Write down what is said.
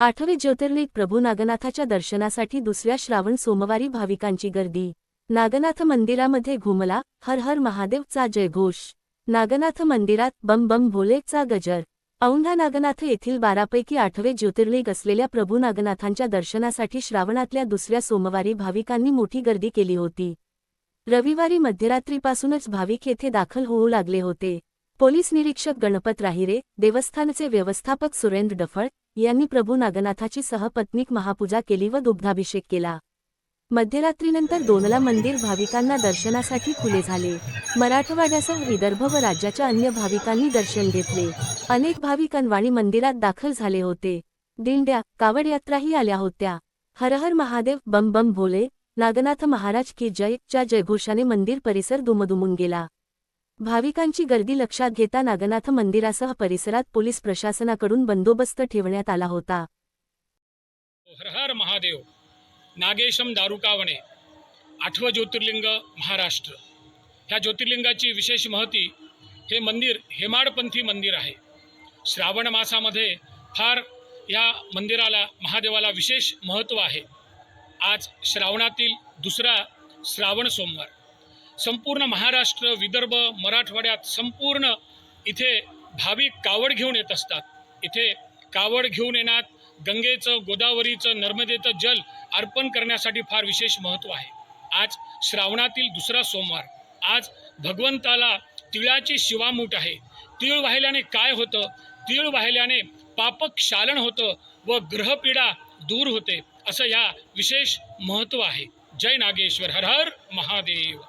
आठवे ज्योतिर्लिंग प्रभू नागनाथाच्या दर्शनासाठी दुसऱ्या श्रावण सोमवारी भाविकांची गर्दी. नागनाथ मंदिरामध्ये घुमला हर हर महादेवचा जयघोष. नागनाथ मंदिरात बम बम भोलेचा गजर. औंढा नागनाथ येथील बारापैकी आठवे ज्योतिर्लिंग असलेल्या प्रभू नागनाथांच्या दर्शनासाठी श्रावणातल्या दुसऱ्या सोमवारी भाविकांनी मोठी गर्दी केली होती. रविवारी मध्यरात्रीपासूनच भाविक येथे दाखल होऊ लागले होते. पोलीस निरीक्षक गणपत राहिरे देवस्थानचे व्यवस्थापक सुरेंद्र डफळ यांनी प्रभू नागनाथाची सहपत्नीक महापूजा केली व दुग्धाभिषेक केला. मध्यरात्रीनंतर दोनला मंदिर भाविकांना दर्शनासाठी खुले झाले. मराठवाड्यासह विदर्भ व राज्याच्या अन्य भाविकांनी दर्शन घेतले. अनेक भाविक अनवाणी मंदिरात दाखल झाले होते. दिंड्या कावड यात्राही आल्या होत्या. हरहर महादेव बम बम भोले नागनाथ महाराज की जय च्या जयघोषाने मंदिर परिसर दुमदुमून गेला. भाविकांची गर्दी लक्षात घेता नागनाथ मंदिरासह परिसरात पोलीस प्रशासनाकडून बंदोबस्त ठेवण्यात आला होता. हर हर महादेव नागेशम दारुकावणे आठवं ज्योतिर्लिंग महाराष्ट्र. ह्या ज्योतिर्लिंगाची विशेष महती हे मंदिर हेमाडपंथी मंदिर आहे. श्रावण मासामध्ये फार या मंदिराला महादेवाला विशेष महत्त्व आहे. आज श्रावणातील दुसरा श्रावण सोमवार. संपूर्ण महाराष्ट्र विदर्भ मराठवाड्यात संपूर्ण इथे भाविक कावड घेऊन येत असतात. इथे कावड घेऊन येण्यात गंगेचं गोदावरीचं नर्मदेचं जल अर्पण करण्यासाठी फार विशेष महत्त्व आहे. आज श्रावणातील दुसरा सोमवार. आज भगवंताला तिळाची शिवामूठ आहे. तीळ वाहिल्याने काय होतं? तीळ वाहिल्याने पापक शालन होतं व ग्रहपीडा दूर होते असं या विशेष महत्त्व आहे. जय नागेश्वर. हर हर महादेव.